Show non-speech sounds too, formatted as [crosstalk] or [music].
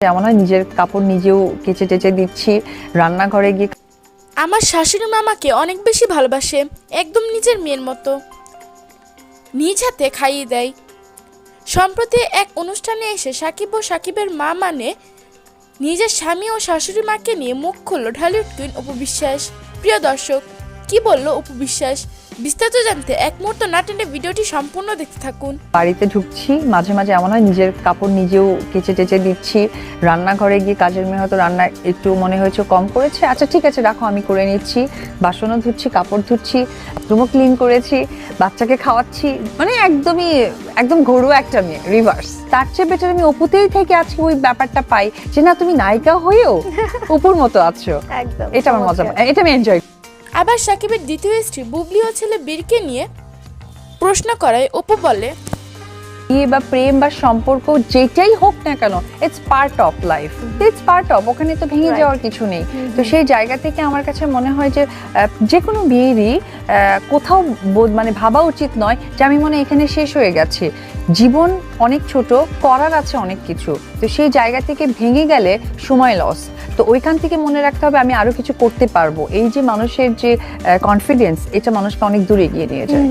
এমন হয়, নিজের কাপড় নিজেও কেচে টেচে দিচ্ছি, রান্নাঘরে গিয়ে আমার শাশুড়ি মামাকে অনেক বেশি ভালোবাসে, একদম নিজের মেয়ের মতো। নিজ হাতে খাইয়ে দেয়। সম্প্রতি এক অনুষ্ঠানে এসে সাকিব ও সাকিবের মা মানে নিজের স্বামী ও শাশুড়ি মাকে নিয়ে মুখ খুলল ঢালিউড কুইন অপু বিশ্বাস। প্রিয় দর্শক, কি বলল অপু বিশ্বাস? বিস্তারিত জানতে এক মুহূর্ত না টেনে ভিডিওটি সম্পূর্ণ দেখতে থাকুন। বাড়িতে ঢুকছি মাঝে মাঝে এমন হয় নিজের কাপড় নিজেও কেচে টেচে দিচ্ছি। রান্নাঘরে গিয়ে কাজের মেয়ে হয়তো রান্না একটু মনে হয়েছে কম করেছে। আচ্ছা ঠিক আছে রাখো আমি করে নিচ্ছি। বাসনও ধুচ্ছি কাপড় ধুচ্ছি রুমও ক্লিন করেছি বাচ্চাকে খাওয়াচ্ছি। মানে একদমই একদম ঘরোয়া একটা মেয়ে রিভার্স তার চেয়ে বেটার আমি অপুতেই থেকে আজকে ওই ব্যাপারটা পাই যে না তুমি নায়িকা হয়েও [laughs] অপুর মতো আছো। একদম এটা আমার মজা এটা আমি এনজয় আবার সাকিবের দ্বিতীয় স্ত্রী বুবলি ও ছেলে বীরকে নিয়ে প্রশ্ন করায় অপু বলে বিয়ে বা প্রেম বা সম্পর্ক যেটাই হোক না কেন it's part of life it's part of ওখানে তো ভেঙে যাওয়ার কিছু নেই। তো সেই জায়গা থেকে আমার কাছে মনে হয় যে যে কোনো বিয়েরই কোথাও বোধ- মানে ভাবা উচিত নয় যে আমি মনে হয় এখানে শেষ হয়ে গেছে। জীবন অনেক ছোট করার আছে অনেক কিছু। তো সেই জায়গা থেকে ভেঙে গেলে সময় লস তো ওইখান থেকে মনে রাখতে হবে আমি আরও কিছু করতে পারব। এই যে মানুষের যে কনফিডেন্স এটা মানুষকে অনেক দূরে এগিয়ে নিয়ে যায়।